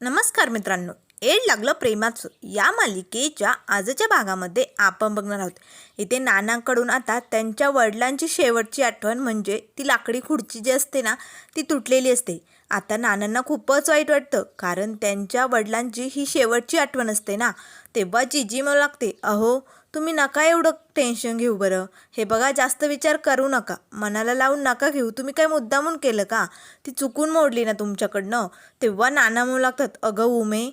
नमस्कार मित्रांनो. एड लागलं प्रेमाचं. या मालिकेच्या आजच्या भागामध्ये आपण बघणार आहोत. इथे नानांकडून आता त्यांच्या वडिलांची शेवटची आठवण म्हणजे ती लाकडी खुर्ची जी असते ना ती तुटलेली असते. आता नानांना खूपच वाईट वाटतं. कारण त्यांच्या वडिलांची ही शेवटची आठवण असते ना. तेव्हा जिजी मला लागते. अहो तुम्ही नका एवढं टेन्शन घेऊ बरं. हे बघा जास्त विचार करू नका. मनाला लावून नका घेऊ. तुम्ही काय मुद्दामून केलं का? ती चुकून मोडली ना तुमच्याकडनं. तेव्हा नाना म्हणू लागतात अगं उमे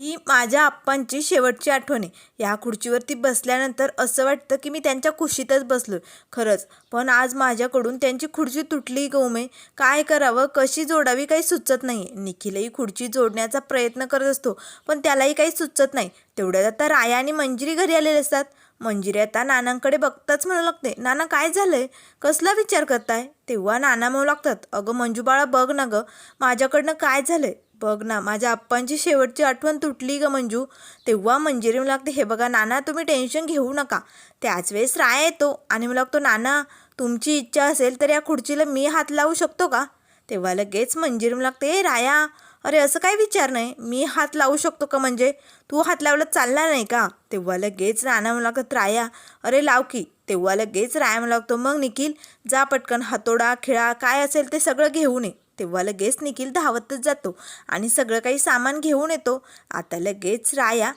ही माझ्या आप्पांची शेवटची आठवण आहे. या खुर्चीवरती बसल्यानंतर असं वाटतं की मी त्यांच्या कुशीतच बसलो खरंच पण आज माझ्याकडून त्यांची खुर्ची तुटली गौमे काय करावं? कशी जोडावी? काही सुचत नाही निखिलही खुर्ची जोडण्याचा प्रयत्न करत असतो पण त्यालाही काही सुचत नाही. तेवढ्यात आता राया आणि मंजिरी घरी आलेले असतात. मंजिरी आता नानांकडे बघताच म्हणू लागते नाना काय झालंय? कसला विचार करताय? तेव्हा नाना म्हणू लागतात अगं मंजूबाळा बघ ना गं माझ्याकडनं काय झालंय? बघ ना माझ्या आप्पांची शेवटची आठवण तुटली ग मंजू. तेव्हा मंजिरी मला लागते हे बघा नाना तुम्ही टेन्शन घेऊ नका. त्याच वेळेस राय येतो आणि मला लागतो नाना तुमची इच्छा असेल तर या खुर्चीला मी हात लावू शकतो का? तेव्हा लगेच मंजिरी मला लागते ए राया अरे असं काय विचार नाही. मी हात लावू शकतो का म्हणजे? तू हात लावला चालणार नाही का? तेव्हा लगेच राणा मला लागत राया अरे लाव की. तेव्हा लगेच राया मला लागतो मग निखिल जा पटकन हातोडा खिळा काय असेल ते सगळं घेऊन ये. तेव्हा लगेच निखिल धावतच जातो आणि सगळं काही सामान घेऊन येतो. आता लगेच राया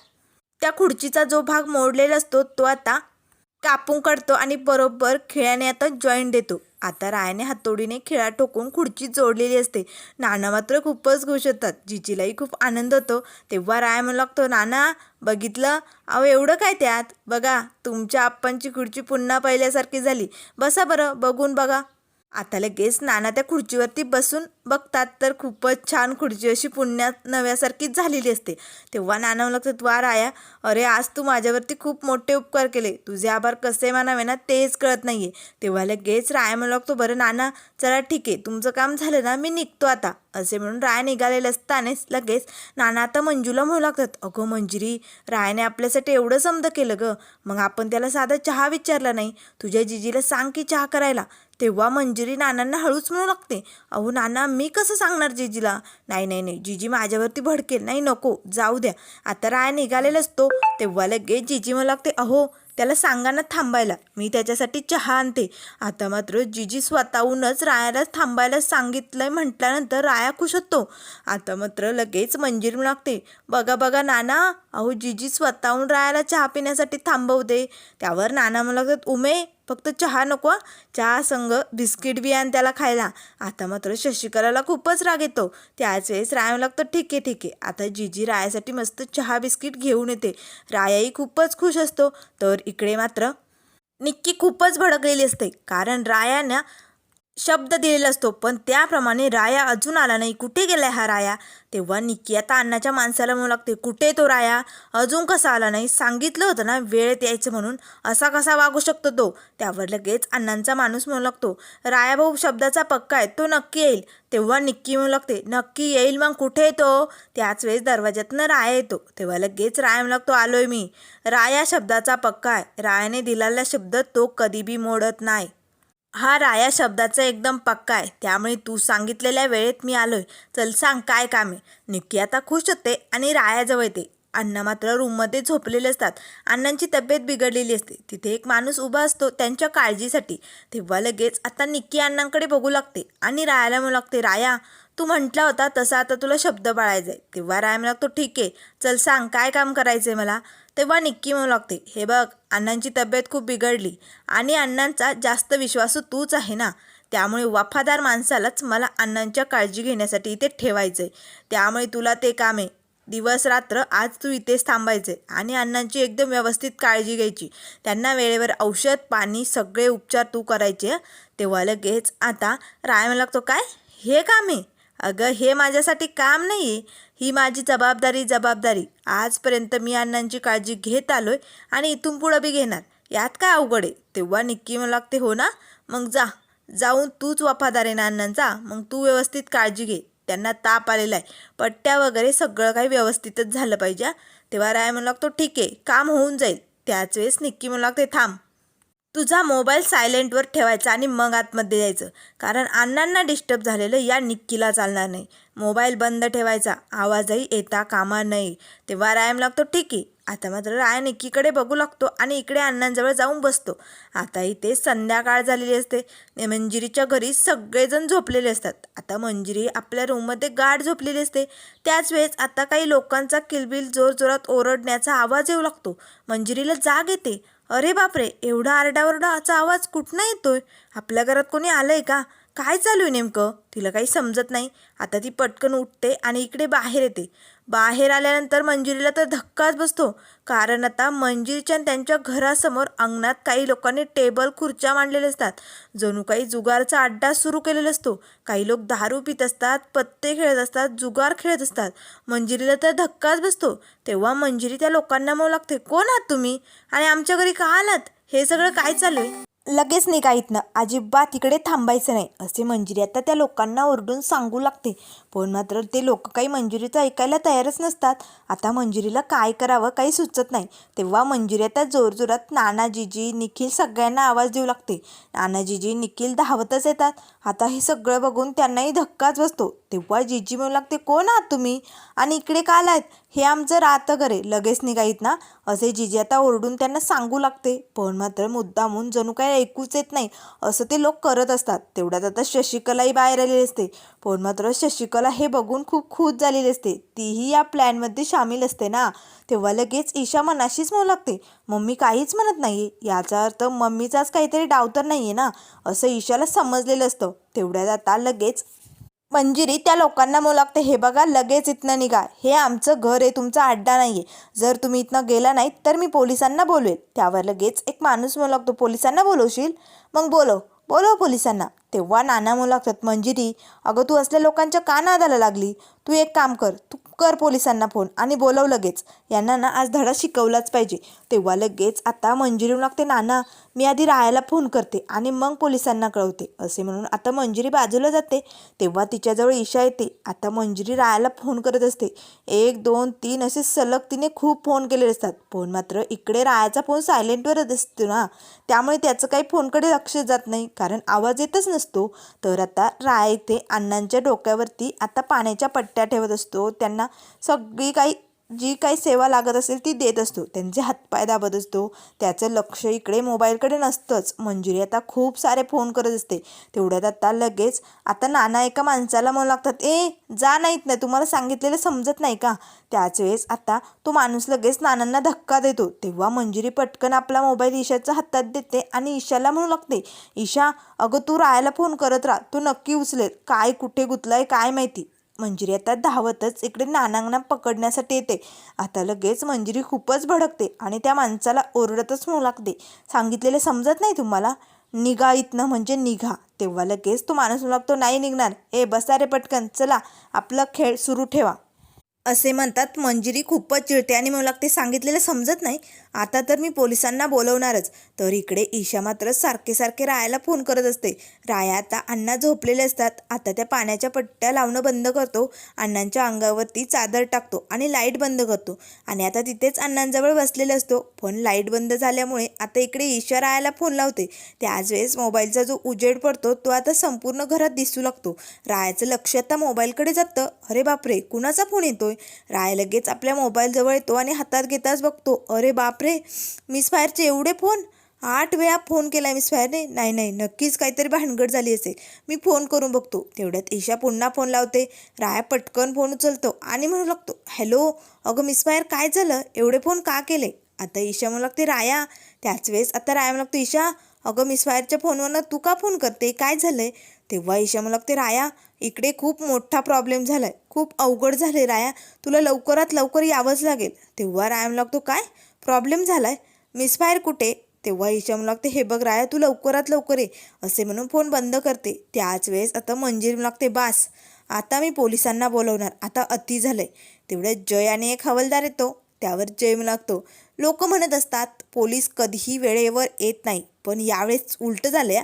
त्या खुर्चीचा जो भाग मोडलेला असतो तो आता कापून काढतो आणि बरोबर खिळ्याने आता जॉईंट देतो. आता रायाने हातोडीने खिळा ठोकून खुर्ची जोडलेली असते. नाना मात्र खूपच खुश होतात. जिजीलाही खूप आनंद होतो. तेव्हा राया म्हणू लागतो नाना बघितलं? अहो एवढं काय त्यात? बघा तुमच्या आप्पांची खुर्ची पुन्हा पहिल्यासारखी झाली. बसा बरं बघून बघा. आता लगेच नाना त्या खुर्चीवरती बसून बघतात तर खूपच छान खुर्ची अशी पुण्यात नव्यासारखीच झालेली असते. तेव्हा नाना म्हणू लागतात वा राया अरे आज तू माझ्यावरती खूप मोठे उपकार केले. तुझे आभार कसे मानावे ना तेच कळत नाही आहे तेव्हा लगेच राया म्हणू लागतो बरं नाना चला ठीक आहे तुमचं काम झालं ना मी निघतो आता. असे म्हणून राय निघालेले असतानाच लगेच नाना आता मंजूला म्हणू लागतात अगं मंजिरी रायने आपल्यासाठी एवढं समज केलं गं. मग आपण त्याला साधा चहा विचारला नाही? तुझ्या जिजीला सांग की चहा करायला. तेव्हा मंजिरी नानांना हळूच म्हणू लागते अहो नाना मी कसं सांगणार जिजीला? नाही नाही नाही जिजी माझ्यावरती भडकेल नाही नको जाऊ द्या आता राय निघालेला असतो तेव्हा लगेच जिजी म्हणू लागते अहो त्याला सांगा ना थांबायला मी त्याच्यासाठी चहा आणते. आता मात्र जिजी स्वतःहूनच रायाला थांबायला सांगितलंय म्हटल्यानंतर राया खुश होतो. आता मात्र लगेच मंजिरी लागते बघा बघा नाना अहो जिजी स्वतःहून रायाला चहा पिण्यासाठी थांबवते त्यावर नाना म्हणू लागतात उमे फक्त चहा नको चहा संग बिस्किट बी आण त्याला खायला. आता मात्र शशिकलाला खूपच राग येतो. त्याच वेळेस राया लागतं ठीक आहे ठीक आहे. आता जीजी रायासाठी मस्त चहा बिस्किट घेऊन येते. रायाही खूपच खुश असतो. तर इकडे मात्र निक्की खूपच भडकलेली असते. कारण रायानं शब्द दिलेला असतो. पण त्याप्रमाणे राया अजून आला नाही. कुठे गेलाय हा राया? तेव्हा निक्की आता अण्णाच्या माणसाला म्हणू लागते कुठे तो राया? अजून कसा आला नाही? सांगितलं होतं ना वेळेत यायचं म्हणून. असा कसा वागू शकतो तो? त्यावर लगेच अण्णांचा माणूस म्हणू लागतो राया भाऊ शब्दाचा पक्का आहे. तो नक्की येईल. तेव्हा निक्की म्हणू लागते नक्की येईल मग कुठे येतो त्याच वेळेस दरवाज्यातनं राया येतो. तेव्हा लगेच राया म्हणू लागतो आलोय मी. राया शब्दाचा पक्का आहे. रायाने दिलेला शब्द तो कधी बी मोडत नाही. हा राया शब्दाचा एकदम पक्का आहे. त्यामुळे तू सांगितलेल्या वेळेत मी आलोय. चल सांग काय काम आहे? निक्की आता खुश होते आणि रायाजवळ येते. अण्णा मात्र रूममध्ये झोपलेले असतात. अण्णांची तब्येत बिघडलेली असते. तिथे एक माणूस उभा असतो त्यांच्या काळजीसाठी. तेव्हा लगेच आता निक्की अण्णांकडे बघू लागते आणि रायाला म्हणू लागते राया तू म्हटला होता तसा आता तुला शब्द पाळायचा आहे तेव्हा राय म्हणू लागतो ठीक आहे. चल सांग काय काम करायचं आहे मला? तेव्हा निक्की म्हणू लागते हे बघ अण्णांची तब्येत खूप बिघडली आणि अण्णांचा जास्त विश्वासू तूच आहे ना? त्यामुळे वफादार माणसालाच मला अण्णांच्या काळजी घेण्यासाठी इथे ठेवायचं आहे त्यामुळे तुला ते काम आहे दिवस रात्र आज तू इथेच थांबायचे आणि अण्णांची एकदम व्यवस्थित काळजी घ्यायची. त्यांना वेळेवर औषध पाणी सगळे उपचार तू करायचे तेव्हा लगेच आता राय लागतो काय? हे काम? आहे अगं हे माझ्यासाठी काम नाही आहे ही माझी जबाबदारी जबाबदारी. आजपर्यंत मी अण्णांची काळजी घेत आलोय आणि इथून पुढं बी घेणार. यात काय अवघड आहे? तेव्हा निक्की मला लागते हो ना? मग जा. जाऊन तूच वफादार आहे ना अण्णांचा मग तू व्यवस्थित काळजी घे. त्यांना ताप आलेला आहे. पट्ट्या वगैरे सगळं काही व्यवस्थितच झालं पाहिजे तेव्हा राय म्हणू लागतो ठीक आहे. काम होऊन जाईल. त्याच वेळेस निक्की म्हणू लागते थांब. तुझा मोबाईल सायलेंटवर ठेवायचा आणि मग आतमध्ये जायचं कारण अण्णांना डिस्टर्ब झालेलं या निक्कीला चालणार नाही. मोबाईल बंद ठेवायचा. आवाजही येता कामा नये. तेव्हा रायम लागतो ठीक. आहे आता मात्र राय निक्कीकडे बघू लागतो आणि इकडे अण्णांजवळ जाऊन बसतो. आता इथे संध्याकाळ झालेली असते. मंजिरीच्या घरी सगळेजण झोपलेले असतात. आता मंजिरी आपल्या रूममध्ये गाढ झोपलेली असते. त्याच वेळेस आता काही लोकांचा किलबिल जोरजोरात ओरडण्याचा आवाज येऊ लागतो. मंजिरीला जाग येते. अरे बापरे एवढा आरडाओरडाचा आवाज कुठनं येतोय? आपल्या घरात कोणी आलंय का? काय चालू आहे नेमकं? तिला काही समजत नाही. आता ती पटकन उठते आणि इकडे बाहेर येते. बाहेर आल्यानंतर मंजिरीला तर धक्काच बसतो. कारण आता मंजिरीच्या आणि त्यांच्या घरासमोर अंगणात काही लोकांनी टेबल खुर्च्या मांडलेल्या असतात. जणू काही जुगारचा अड्डा सुरू केलेला असतो. काही लोक दारू पित असतात पत्ते खेळत असतात जुगार खेळत असतात. मंजिरीला तर धक्काच बसतो. तेव्हा मंजिरी त्या लोकांना मग लागते. कोण आहात तुम्ही? आणि आमच्या घरी का आलात? हे सगळं काय चालू आहे लगेच निघा इथनं. अजिबात इकडे थांबायचं नाही. असे मंजिरी आता त्या लोकांना ओरडून सांगू लागते. पण मात्र ते लोक काही मंजिरीचं ऐकायला तयारच नसतात. आता मंजिरीला काय करावं काही सुचत नाही. तेव्हा मंजिरी आता जोरजोरात नानाजीजी निखिल सगळ्यांना आवाज देऊ लागते. नानाजीजी निखिल धावतच येतात. आता हे सगळं बघून त्यांनाही धक्काच बसतो. तेव्हा जीजी म्हणू लागते कोण आहात तुम्ही? आणि इकडे का आलायत? हे आमचं राहतं घरे. लगेच निघाईत ना. असे जीजी आता ओरडून त्यांना सांगू लागते. पण मात्र मुद्दामून जणू काय ऐकूच येत नाही. असं ते लोक करत असतात. तेवढ्यात आता शशिकलाही बाहेर आलेली असते. पण मात्र शशिकला हे बघून खूप खुश झालेली असते. तीही या प्लॅनमध्ये सामील असते ना. तेव्हा लगेच ईशा मनाशीच म्हणू लागते. मम्मी काहीच म्हणत नाही याचा अर्थ मम्मीचाच काहीतरी डाव तर नाही आहे ना? असं ईशाला समजलेलं असतं. तेवढ्यात आता लगेच मंजिरी त्या लोकांना म्हणू लागते हे बघा लगेच इथनं निघा. हे आमचं घर आहे तुमचा अड्डा नाही आहे जर तुम्ही इथनं गेला नाहीत तर मी पोलिसांना बोलवेल त्यावर लगेच एक माणूस म्हणू लागतो पोलिसांना बोलवशील? मग बोलव. बोलव पोलिसांना. तेव्हा नाना मुलाखत लागतात मंजिरी अगं तू असल्या लोकांच्या का नादाला लागली? तू एक काम कर तू कर पोलिसांना फोन आणि बोलव लगेच. यांना ना आज धडा शिकवलाच पाहिजे. तेव्हा लगेच आता मंजिरी लागते नाना मी आधी राहायला फोन करते आणि मग पोलिसांना कळवते. असे म्हणून आता मंजिरी बाजूला जाते. तेव्हा तिच्याजवळ ईशा येते. आता मंजिरी राहायला फोन करत असते. एक दोन तीन असे सलग तिने खूप फोन केलेले असतात. फोन मात्र इकडे रायाचा फोन सायलेंटवरच असतो ना. त्यामुळे त्याचं काही फोनकडे लक्ष जात नाही. कारण आवाज येतच नसतो असतो तर आता राय ते अण्णांच्या डोक्यावरती आता पाण्याच्या पट्ट्या ठेवत असतो. त्यांना सगळी काही जी काही सेवा लागत असेल ती देत असतो. त्यांचे हातपाय दाबत असतो. त्याचं लक्ष इकडे मोबाईलकडे नसतंच. मंजुरी आता खूप सारे फोन करत असते. तेवढ्यात आता लगेच आता नाना एका माणसाला म्हणू लागतात ए जा नाहीत नाही तुम्हाला सांगितलेलं समजत नाही का? त्याच वेळेस आता तो माणूस लगेच नानांना धक्का देतो. तेव्हा मंजुरी पटकन आपला मोबाईल ईशाच्या हातात देते आणि ईशाला म्हणू लागते ईशा अगं तू राहायला फोन करत राहा. तू नक्की उचलेल. काय कुठे गुतलाय काय माहिती? मंजिरी आता धावतच. इकडे नानांना पकडण्यासाठी येते. आता लगेच मंजिरी खूपच भडकते आणि त्या माणसाला ओरडतच म्हणू लागते सांगितलेले समजत नाही तुम्हाला? निघा इथनं म्हणजे निघा. तेव्हा लगेच तो माणूस म्हणू लागतो नाही निघणार. ए बसा रे पटकन. चला आपला खेळ सुरू ठेवा. असे म्हणतात. मंजिरी खूपच चिडते आणि मला ते सांगितलेलं समजत नाही. आता तर मी पोलिसांना बोलवणारच. तर इकडे ईशा मात्र सारखे सारखे रायाला फोन करत असते. राया आता अण्णा झोपलेले असतात. आता त्या पाण्याच्या पट्ट्या लावणं बंद करतो. अण्णांच्या अंगावरती चादर टाकतो आणि लाइट बंद करतो. आणि आता तिथेच अण्णांजवळ बसलेले असतो. पण लाइट बंद झाल्यामुळे आता इकडे ईशा रायाला फोन लावते. त्याच वेळेस मोबाईलचा जो उजेड पडतो तो आता संपूर्ण घरात दिसू लागतो. रायाचं लक्ष आता मोबाईलकडे जातं. अरे बापरे! कुणाचा फोन येतोय? राय लगेच आपल्या मोबाईलजवळ येतो आणि हातात घेताच बघतो. अरे बापरे! मिस फायरचे एवढे फोन? आठ वेळा फोन केला मिस फायरने? नाही नाही नक्कीच काहीतरी भानगड झाली असेल. मी फोन करून बघतो. तेवढ्यात ईशा पुन्हा फोन लावते. राया पटकन फोन उचलतो आणि म्हणू लागतो हॅलो अगं मिस फायर काय झालं? एवढे फोन का केले? आता ईशा म्हणू लागते राया त्याच वेळेस आता राया म्हणू लागतो ईशा अगं मिस फायरच्या फोनवरनं तू का फोन करते? काय झालंय? तेव्हा ईशा म्हणू लागते राया इकडे खूप मोठा प्रॉब्लेम झालाय. खूप अवघड झाले राया. तुला लवकरात लवकर यावंच लागेल. तेव्हा राया म्हणू लागतो काय? प्रॉब्लेम झालाय. आहे मिसफायर कुठे? तेव्हा ईशा म्हणू लागते हे बघ राया तू लवकरात लवकर ये. असे म्हणून फोन बंद करते. त्याच वेळेस आता मंजिरी म्हणू लागते बास आता मी पोलिसांना बोलवणार. आता अति झालंय. तेवढ्या जय आणि एक हवलदार येतो. त्यावर जय म्हणू लागतो. लोक म्हणत असतात पोलीस कधीही वेळेवर येत नाही पण यावेळेस उलटं झालं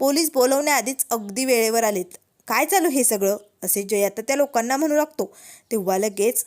पोलीस बोलवण्याआधीच अगदी वेळेवर आलेत. काय चालू हे सगळं? असे जय आता त्या लोकांना म्हणू लागतो. तेव्हा लगेच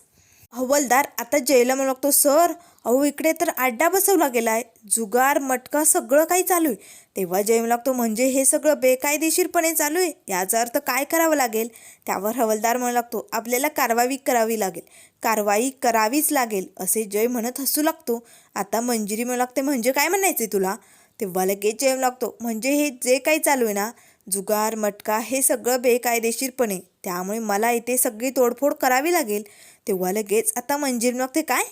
हवलदार आता जयला म्हणू लागतो सर अहो इकडे तर अड्डा बसवला गेला आहे जुगार मटका सगळं काही चालू आहे तेव्हा जय म्हणू लागतो म्हणजे हे सगळं बेकायदेशीरपणे चालू आहे याचा अर्थ काय करावं लागेल? त्यावर हवलदार म्हणू लागतो आपल्याला कारवाई करावी लागेल. कारवाई करावीच लागेल. असे जय म्हणत हसू लागतो. आता मंजिरी म्हणू लागते म्हणजे काय म्हणायचे तुला? तेव्हा लगेच जेम लागतो. म्हणजे हे जे काही चालू आहे ना जुगार मटका हे सगळं बेकायदेशीरपणे. त्यामुळे मला इथे सगळी तोडफोड करावी लागेल. तेव्हा लगेच आता मंजीर लागते काय?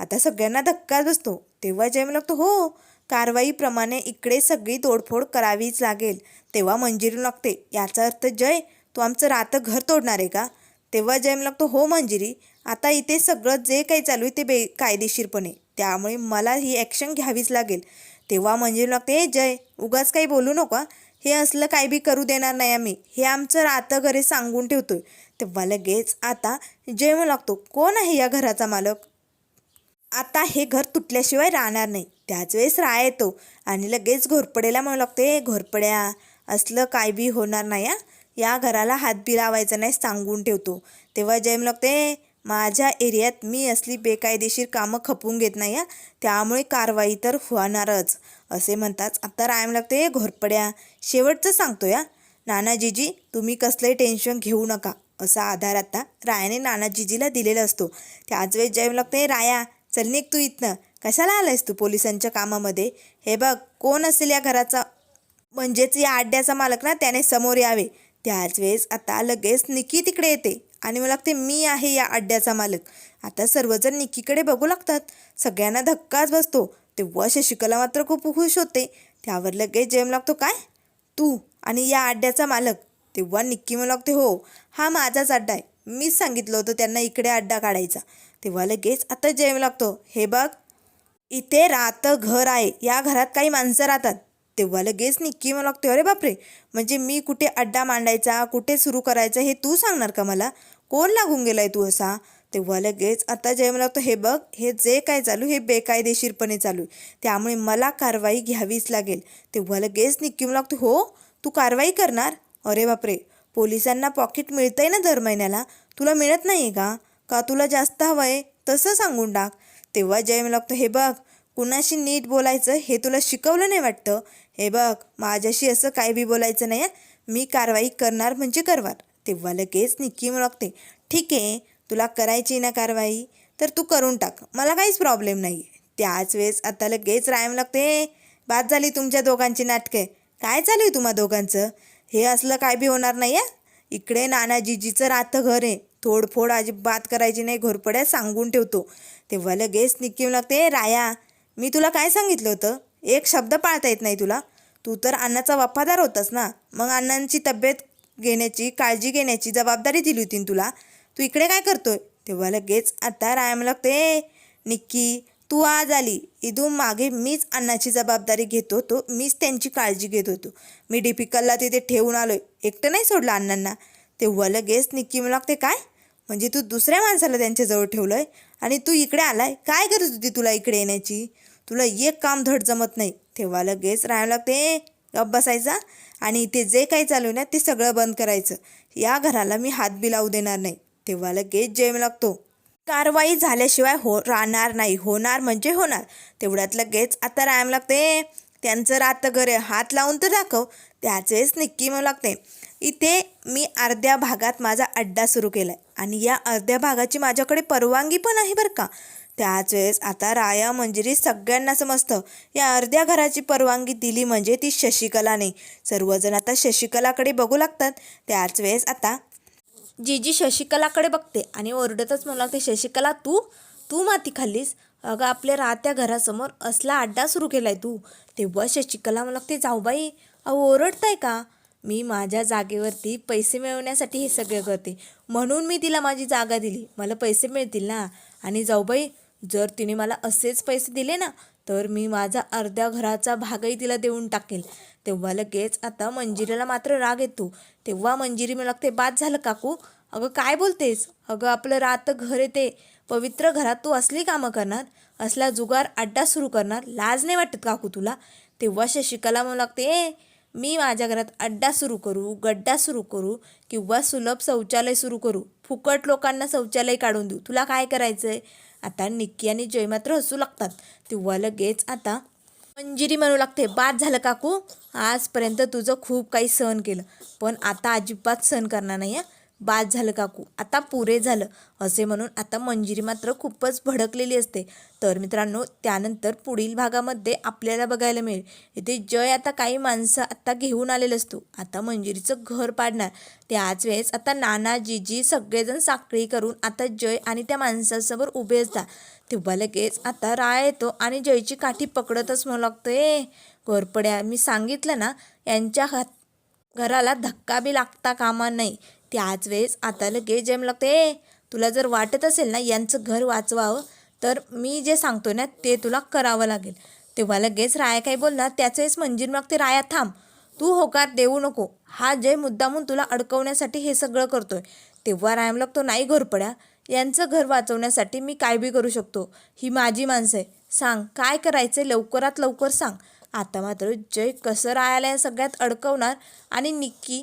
आता सगळ्यांना धक्का बसतो. तेव्हा जय लागतो हो कारवाईप्रमाणे इकडे सगळी तोडफोड करावीच लागेल. तेव्हा मंजिरी लागते याचा अर्थ जय तू आमचं रातं घर तोडणार आहे का? तेव्हा जयम लागतो हो मंजिरी आता इथे सगळं जे काही चालू आहे ते बेकायदेशीरपणे. त्यामुळे मला ही ॲक्शन घ्यावीच लागेल. तेव्हा म्हणजे लागते हे जय उगाच काही बोलू नका हे. असलं काही बी करू देणार नाही आम्ही. हे आमचं रातं घरी सांगून ठेवतोय. तेव्हा लगेच आता जय म्हणू लागतो. कोण आहे या घराचा मालक? आता हे घर तुटल्याशिवाय राहणार नाही. त्याच वेळेस राह येतो. आणि लगेच घोरपड्याला म्हणू लागतो घोरपड्या असलं काय बी होणार नाही या घराला हातबी लावायचा नाही सांगून ठेवतो. तेव्हा जय म्हणू लागते माझ्या एरियात मी असली बेकायदेशीर कामं खपवून घेत नाही हा. त्यामुळे कारवाई तर होणारच असे म्हणताच आता राय म्हणू हे घोरपड्या. शेवटचं सांगतो या नानाजीजी तुम्ही कसलंही टेन्शन घेऊ नका असा आधार आता रायाने नानाजीजीला दिलेला असतो. त्याच वेळेस जय लागतं लागते राया चल निघ तू इथनं. कशाला आलायस तू पोलिसांच्या कामामध्ये? हे बघ कोण असेल या घराचा? म्हणजेच या आड्याचा मालक ना त्याने समोर यावे. त्याच वेळेस आता लगेच निकी तिकडे येते. आणि मला लागते मी आहे या अड्ड्याचा मालक. आता सर्वजण निकीकडे बघू लागतात. सगळ्यांना धक्काच बसतो. तेव्हा शशिकला मात्र खूप खुश होते. त्यावर लगेच जेम लागतो काय? तू आणि या अड्ड्याचा मालक. तेव्हा निक्की म्हणू लागते हो हा माझाच अड्डा आहे. मीच सांगितलं होतं त्यांना इकडे अड्डा काढायचा. तेव्हा लगेच आता जेम लागतो हे बघ इथे राहतं घर आहे. या घरात काही माणसं राहतात. तेव्हा लगेच निक्की मला लागते अरे बापरे! म्हणजे मी कुठे अड्डा मांडायचा कुठे सुरू करायचा हे तू सांगणार का मला? कोण लागून गेलाय तू असा? तेव्हा लगेच आता जय मला लागतो हे बघ हे जे काय चालू हे बेकायदेशीरपणे चालू. आहे त्यामुळे मला कारवाई घ्यावीच लागेल. तेव्हा लगेच निक्की मला लागतो हो तू कारवाई करणार? अरे बापरे पोलिसांना पॉकेट मिळतंय ना दर महिन्याला? तुला मिळत नाही का? का तुला जास्त हवं आहे? तसं सांगून टाक. तेव्हा जय मला लागतो हे बघ कुणाशी नीट बोलायचं हे तुला शिकवलं नाही वाटतं? हे बघ माझ्याशी असं काही बी बोलायचं नाही मी कारवाई करणार म्हणजे करणार. तेव्हा लगेच निक्की मला लागते ठीक आहे तुला करायची ना कारवाई तर तू करून टाक मला काहीच प्रॉब्लेम नाही. त्याच वेळेस आता लगेच रायम लागते बाद झाली तुमच्या दोघांची नाटके काय चालू आहे तुम्हा दोघांचं? हे असलं काय बी होणार नाही आहे इकडे नानाजीजीचं राहतं घर आहे थोडफोड अजिबात करायची नाही घोरपड्या सांगून ठेवतो. तेव्हा लगेच निक्की लागते राया मी तुला काय सांगितलं होतं? एक शब्द पाळता येत नाही तुला. तू तर अण्णाचा वफादार होतास ना मग अण्णांची तब्येत घेण्याची काळजी घेण्याची जबाबदारी दिली होती ना तुला? तू इकडे काय करतोय? तेव्हा लगेच आता रायम लागते निक्की तू आज आली. इथून मागे मीच अण्णाची जबाबदारी घेत होतो. मीच त्यांची काळजी घेत होतो. मी डिपिकलला तिथे ठेवून आलोय. एकटं नाही सोडलं अण्णांना. तेव्हा लगेच निक्की मला लागते काय? म्हणजे तू दुसऱ्या माणसाला त्यांच्याजवळ ठेवलं आहे आणि तू इकडे आलाय? काय करत होती तुला इकडे येण्याची? तुला एक काम धड जमत नाही. तेव्हा लगेच राहावं लागते गप बसायचा. आणि इथे जे काही चालू ना ते सगळं बंद करायचं. या घराला मी हात बी लावू देणार नाही. तेव्हा लगेच जेम लागतो. कारवाई झाल्याशिवाय हो राहणार नाही. होणार म्हणजे होणार. तेवढ्यात लगेच आता राहायला लागते. त्यांचं रात घरे हात लावून तर दाखव. त्याचेच निक्की मग लागते. इथे मी अर्ध्या भागात माझा अड्डा सुरू केला आहे आणि या अर्ध्या भागाची माझ्याकडे परवानगी पण आहे बरं का. त्याच वेळेस आता राया मंजिरी सगळ्यांना समजतं. या अर्ध्या घराची परवानगी दिली म्हणजे ती शशिकलाने. सर्वजण आता शशिकलाकडे बघू लागतात. त्याच वेळेस आता जीजी शशिकलाकडे बघते आणि ओरडतच म्हणू लागते शशिकला तू? तू माती खाल्लीस? अगं आपल्या राहत्या घरासमोर असला अड्डा सुरू केलाय तू. तेव्हा शशिकला मला लागते जाऊबाई अहो ओरडताय का? मी माझ्या जागेवरती पैसे मिळवण्यासाठी हे सगळं करते. म्हणून मी तिला माझी जागा दिली. मला पैसे मिळतील ना? आणि जाऊबाई जर तिने मला असेच पैसे दिले ना तर मी माझा अर्ध्या घराचा भागही तिला देऊन टाकेल. तेव्हा लगेच आता मंजिरीला मात्र राग येतो. तेव्हा मंजिरी मला लागते बाद झालं काकू. अगं काय बोलतेस? अगं आपलं रात घर येते. पवित्र घरात तू असली कामं करणार? असला जुगार अड्डा सुरू करणार? लाज नाही वाटत काकू तुला? तेव्हा शशिकला म्हणू लागते ए मी माझ्या घरात अड्डा सुरू करू गड्डा सुरू करू किंवा सुलभ शौचालय सुरू करू. फुकट लोकांना शौचालय काढून देऊ. तुला काय करायचं आहे आता निक्की आणि जय मात्र हसू लागतात. तेव्हा लगेच आता मंजिरी म्हणू लागते बाद झालं काकू आजपर्यंत तुझं खूप काही सहन केलं पण आता अजिबात सहन करणार नाही आहे बाद झालं काकू. आता पुरे झालं. असे म्हणून आता मंजिरी मात्र खूपच भडकलेली असते. तर मित्रांनो त्यानंतर पुढील भागामध्ये आपल्याला बघायला मिळेल. इथे जय आता काही माणसं आता घेऊन आलेलं असतो. आता मंजिरीचं घर पाडणार. त्याच वेळेस आता नाना जीजी सगळेजण साखळी करून आता जय आणि त्या माणसासमोर उभे असतात. तेव्हा लगेच आता राय येतो आणि जयची काठी पकडतच म्हणू लागतो ए घोरपड्या मी सांगितलं ना यांच्या हात घराला धक्का बी लागता कामा नाही. त्याच वेळेस आता लगेच जेम लागते. ए तुला जर वाटत असेल ना यांचं घर वाचवावं तर मी जे सांगतो ना ते तुला करावं लागेल. तेव्हा लगेच राया काही बोलणार? त्याच वेळेस मग मागते राया थांब. तू होकार देऊ नको. हा जय मुद्दामून तुला अडकवण्यासाठी हे सगळं करतोय. तेव्हा रायम लागतो नाही घोरपड्या. यांचं घर वाचवण्यासाठी मी काय बी करू शकतो? ही माझी माणसं आहे. सांग काय करायचं लवकरात लवकर सांग. आता मात्र जय कसं रायाला या सगळ्यात अडकवणार आणि निक्की